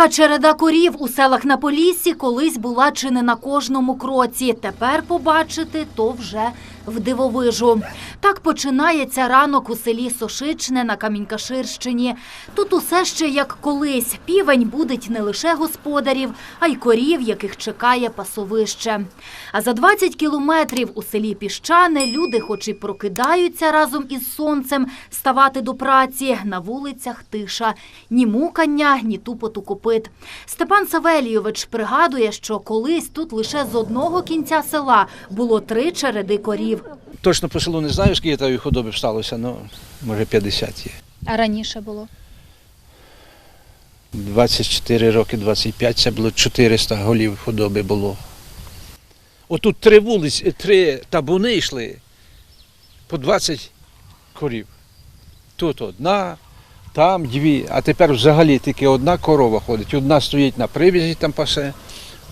Така череда корів у селах на Поліссі колись була чи не на кожному кроці. Тепер побачити то вже в дивовижу. Так починається ранок у селі Сошичне на Камінькаширщині. Тут усе ще як колись. Півень будить не лише господарів, а й корів, яких чекає пасовище. А за 20 кілометрів у селі Піщане люди, хоч і прокидаються разом із сонцем, ставати до праці. На вулицях тиша. Ні мукання, ні тупоту копит. Степан Савелійович пригадує, що колись тут лише з одного кінця села було три череди корів. Точно по селу не знаю, скільки тої худоби сталося, але може 50 є. А раніше було? 24 роки, 25, це було 400 голів худоби було. Отут три вулиці, три табуни йшли по 20 корів. Тут одна, там дві, а тепер взагалі тільки одна корова ходить. Одна стоїть на привізі, там пасе,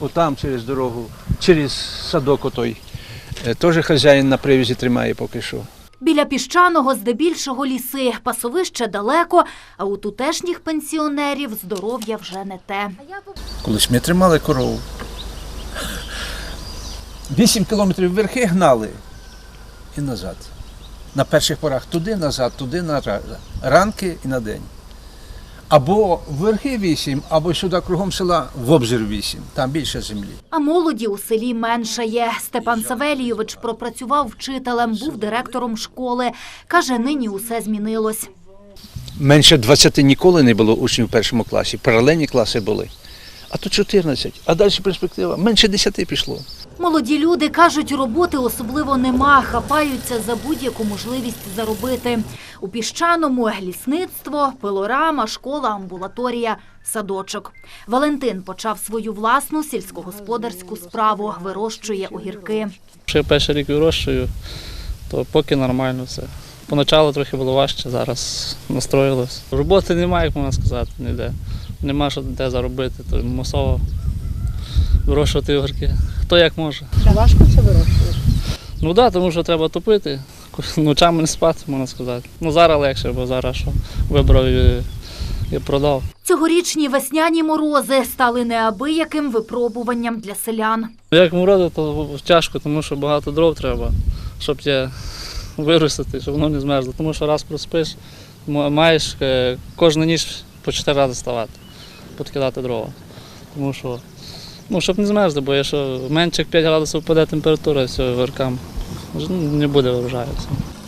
отам через дорогу, через садок отой. Е, Теж хазяїн на привізі тримає поки що. Біля піщаного здебільшого ліси, пасовище далеко, а у тутешніх пенсіонерів здоров'я вже не те. Колись ми тримали корову. Вісім кілометрів верхи гнали і назад. На перших порах туди, назад, туди, назад. Ранки і на день. Або верхи вісім, або сюди кругом села в обзір вісім. Там більше землі. А молоді у селі менше є. Степан Савелійович пропрацював вчителем, був директором школи. Каже, нині усе змінилось. Менше 20 ніколи не було учнів в першому класі. Паралельні класи були. А тут 14. А далі перспектива. Менше 10 пішло. Молоді люди кажуть, роботи особливо нема, хапаються за будь-яку можливість заробити. У піщаному лісництво, пилорама, школа, амбулаторія, садочок. Валентин почав свою власну сільськогосподарську справу, вирощує огірки. Що я перший рік вирощую, то поки нормально все. Поначалу трохи було важче, зараз настроїлось. Роботи немає, як можна сказати, ніде. Нема що де заробити, то мусово вирощувати огірки. Хто як може. Важко це вирощувати. Ну так, да, тому що треба топити, ночами не спати, можна сказати. Ну зараз легше, бо зараз що вибрав і, і продав. Цьогорічні весняні морози стали неабияким випробуванням для селян. Як морози, то тяжко, тому що багато дров треба, щоб тебе виростити, щоб воно не змерзло. Тому що раз проспиш, маєш е, кожну ніч по 4 рази ставати, підкидати дрова. Тому що, ну, щоб не змерзли, бо якщо менше як 5 градусів впаде температура, все, веркам ну, не буде врожаю.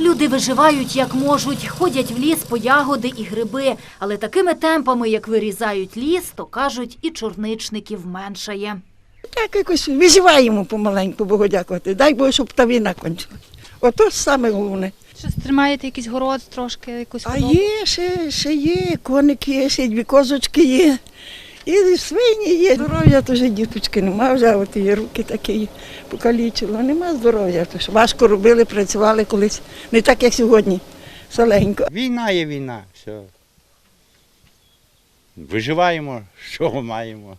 Люди виживають як можуть, ходять в ліс по ягоди і гриби, але такими темпами, як вирізають ліс, то кажуть, і чорничників меншає. Так якось виживаємо помаленьку, Богу дякувати. Дай Бог, щоб та війна кончилась. Ото ж саме головне. Щось тримаєте якийсь город трошки, якусь А худобу? є, ще, ще є, коники є, ще дві козочки є. І свині є. Здоров'я то вже діточки нема, вже от і руки такі покалічило. Нема здоров'я. То ж важко робили, працювали колись. Не так, як сьогодні. Соленько. Війна є війна, все. Виживаємо, що маємо.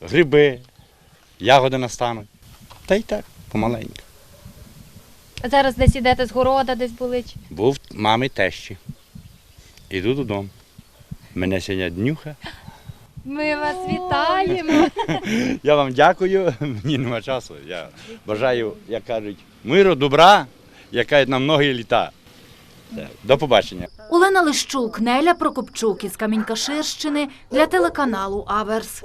Гриби, ягоди настануть. Та й так, помаленьку. А зараз десь ідете з города, десь були? чи- Був мами тещі. Іду додому. Мене сьогодні днюха. Ми вас вітаємо. Я вам дякую, мені нема часу. Я бажаю, як кажуть, миру, добра, яка на многі літа. Все, До побачення. Олена Лищук, Неля Прокопчук із Камінькаширщини для телеканалу Аверс.